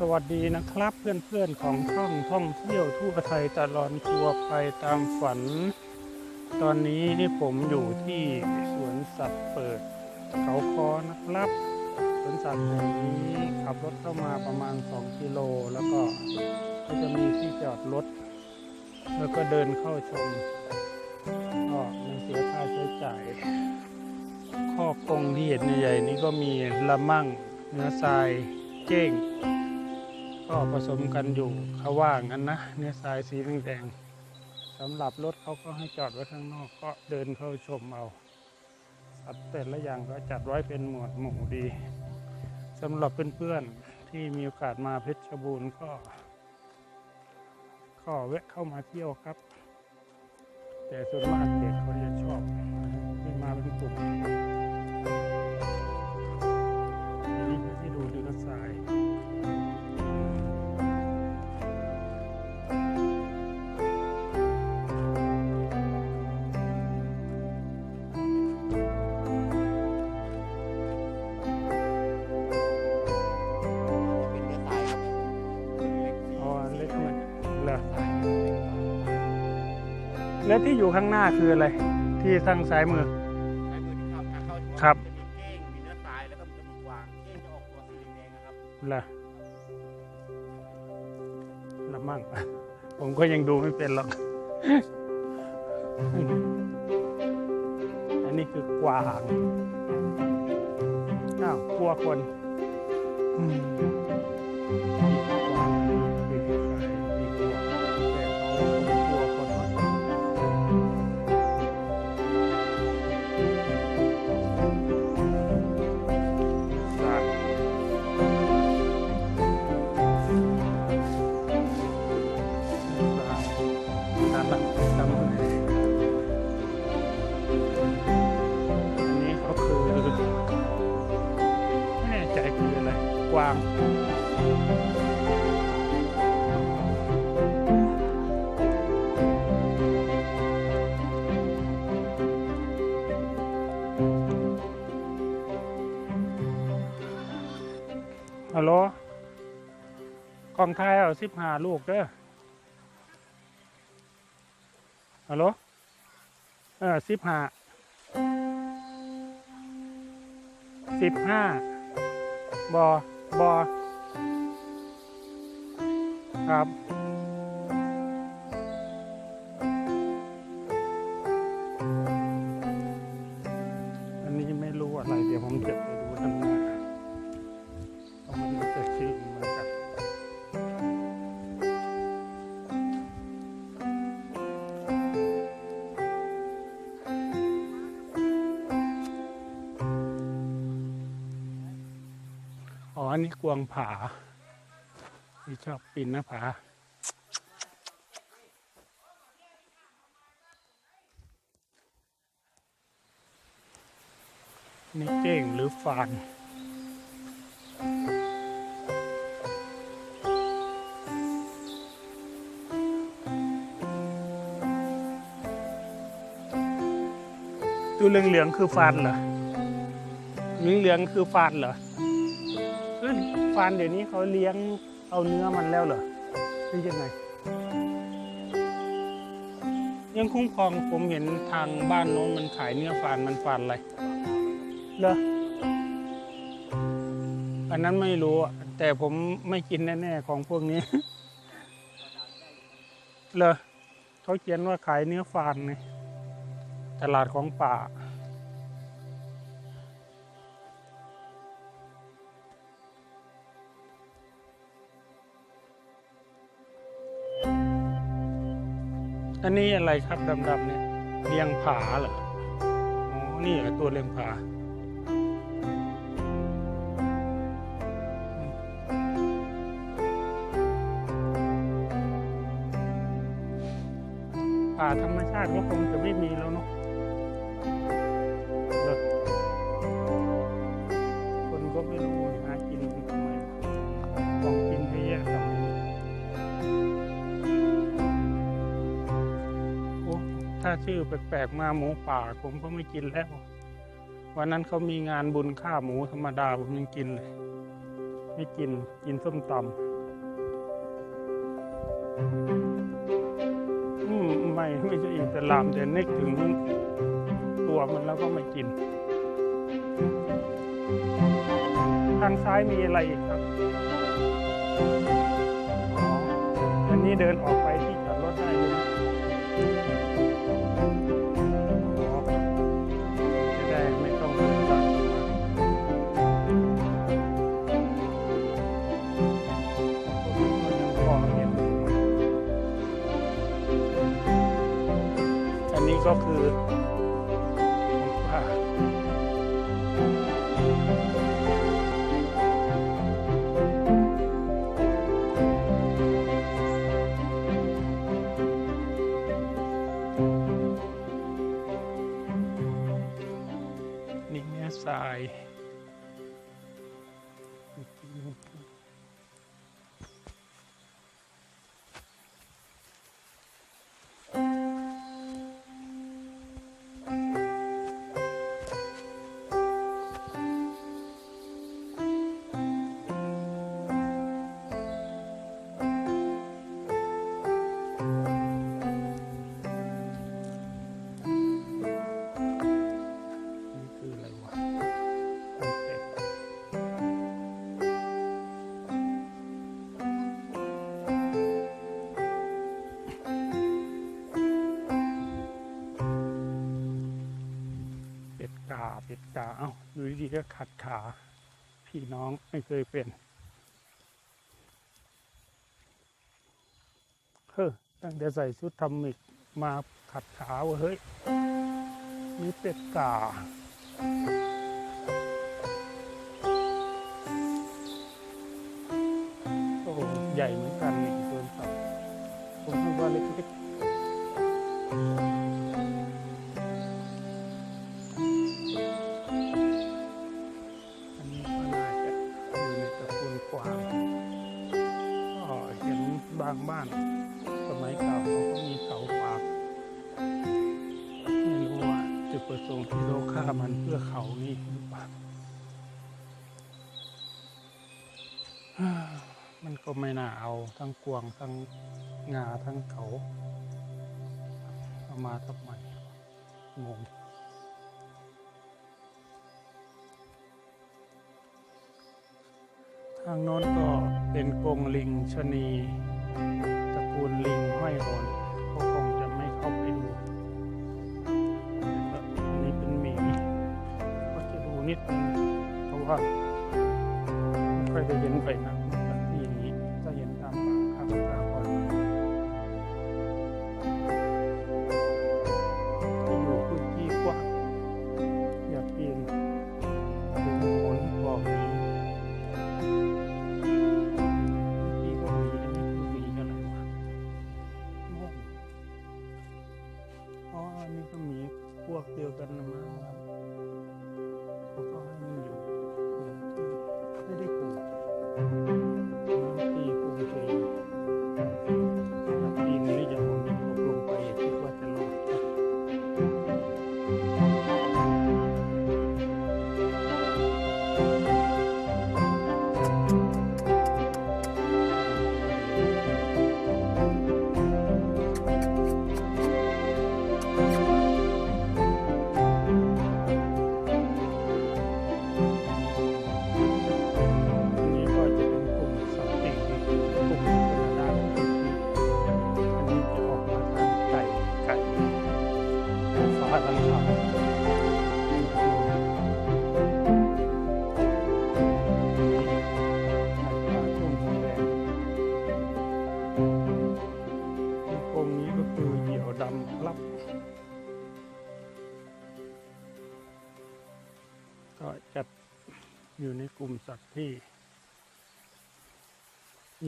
สวัสดีนะครับเพื่อนๆของช่องท่องเที่ยวทั่วไทยตลอดทัวร์ไปตามฝัน ตอนนี้นี่ผมอยู่ที่สวนสัตว์เปิด เขาคอนะครับสวนสัตว์แห่งนี้ขับรถเข้ามาประมาณ 2 กิโลแล้วก็ก็จะมีที่จอดรถ แล้วก็เดินเข้าชมก็ไม่เสียค่าใช้จ่ายข้อกงที่เห็นใหญ่ๆนี้ก็มีละมั่งเนื้อทรายเก้ง ก็ผสมกันอยู่เขาว่างั้นนะเนื้อทรายสีแดงๆสำหรับรถเขาก็ให้จอดไว้ข้างนอกก็เดินเข้าชมเอาสัตว์แต่ละอย่างก็จัดไว้เป็นหมวดหมู่ดีสำหรับเพื่อนๆที่มีโอกาสมาเพชรบูรณ์ก็ก็แวะเข้ามาเที่ยวครับ แต่ส่วนมากเด็กเขาจะชอบที่มาเป็นกลุ่ม แล้วที่อยู่ข้างหน้าคืออะไร ที่ทางซ้ายมือ ใช้มือที่เข้าทางเข้าครับ จะมีเก้งมีเนื้อทรายแล้วก็จะมีกวางเก้งจะออกตัวสีแดงๆนะครับเหรอละมั่ง ผมก็ยังดูไม่เป็นหรอก อันนี้คือกวางอ้าวกลัวคนอืม ฮัลโหลกองไทยเอาสิบห้าลูกเด้อฮัลโหลเออสิบห้าสิบห้าบอบอ ครับอันนี้ไม่รู้อะไร เดี๋ยวผมจะไปดูด้านน้าเพราะมันจะชิมเหมือนกันอ๋ออันนี้กวางผา ที่ชอบปีนหน้าผานี่เก้งหรือฟานตัวเหลืองๆคือฟานเหรอเหลืองๆคือฟานเหรอฟานเดี๋ยวนี้เขาเลี้ยง เอาเนื้อมันแล้วเหรอหรือยังไง ยังคุ้มครองผมเห็นทางบ้านโน้นมันขายเนื้อฟานมันฟานอะไรเหรออันนั้นไม่รู้อะแต่ผมไม่กินแน่ๆของพวกนี้เหรอเขาเขียนว่าขายเนื้อฟานไงตลาดของป่า อันนี้อะไรครับดำๆเนี่ยเลียงผาเหรออ๋อนี่เหรอตัวเลียงผาป่าธรรมชาติก็คงจะไม่มีแล้วเนาะ ชื่อแปลกๆมาหมูป่า ผมก็ไม่กินแล้ว วันนั้นเขามีงานบุญฆ่าหมูธรรมดาผมยังกินเลย ไม่กินกินส้มตำอืมไม่ไม่ใช่อิสลามแต่นึกถึงตัวมันแล้วก็ไม่กิน ทางซ้ายมีอะไรอีกครับอ๋ออันนี้เดินออกไปที่าเป็ดกาเอ้าอยู่ดีๆก็ขัดขา พี่น้องไม่เคยเป็นเฮ้อตั้งแต่ใส่ชุดทำมิกมาขัดขาเวะเฮ้ยนี่เป็ดกาโอ้โหใหญ่เหมือนกันนี่ตัวสัตว์ผมคิดว่าเล็กๆางบ้าน สมัยเก่าเขาก็มีเสาฝากไม่รู้ว่าจุดประสงค์ที่เราฆ่ามันเพื่อเขานี่หรือเปล่ามันก็ไม่น่าเอาทั้งกวางทั้งงาทั้งเขาเอามาทำไมงงทางโน้นก็เป็นกรงลิงชะนี ตระกูลลิงห้อยโหนก็คงจะไม่เข้าไปดูอันนี้เป็นหมีก็จะดูนิดนึงเพราะว่าไม่ค่อยได้เห็นไปนะ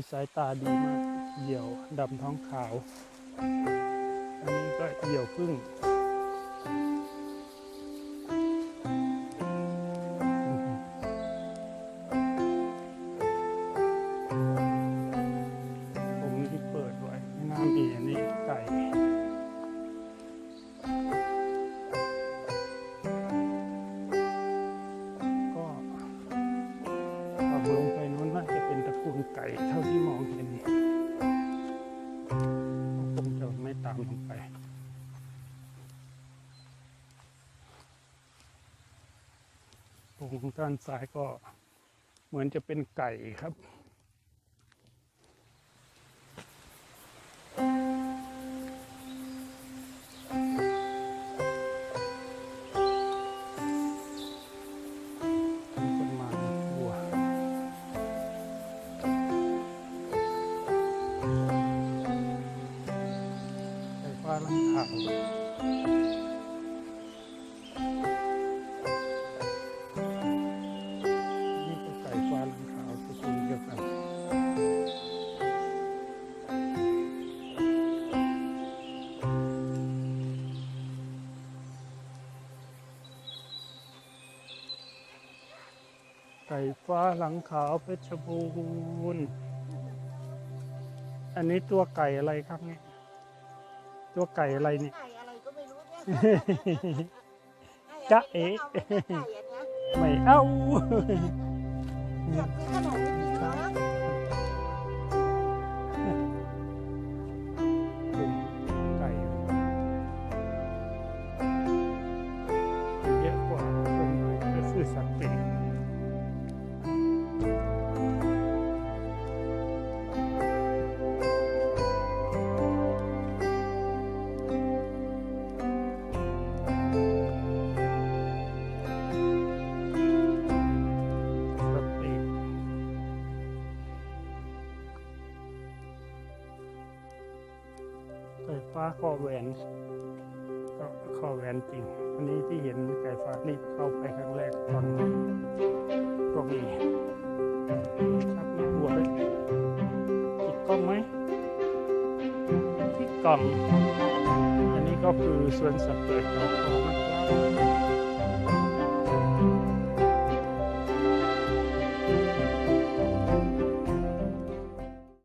มีสายตาดีมาก เหยี่ยวดำท้องขาว อันนี้ก็เหยี่ยวพึ่ง วงไก่เท่าที่มองเห็นคงจะไม่ตามลงไปตรงด้านซ้ายก็เหมือนจะเป็นไก่ครับ ฟ้าลังขาวนี่ก็ไก่ฟ้าหลังขาวตระกูลเดียวกันไก่ฟ้าหลังขาวเพชรบูรณ์ อันนี้ตัวไก่อะไรครับเนี่ย ตัวไก่อะไรเนี่ย ไก่อะไรก็ไม่รู้เนี่ยจ๊ะเอ๋าไปให้ไก่อันเนี้ยไม่เอ้าอยากกินขนม คอแหวนก็คอแหวนจริง อันนี้ที่เห็นไก่ฟ้านี่เข้าไปครั้งแรกตอนก็มีครับมีหัวด้วยติดกล้องไหมที่กล่องอันนี้ก็คือส่วนสัตว์เปิดเขาคอนะครับ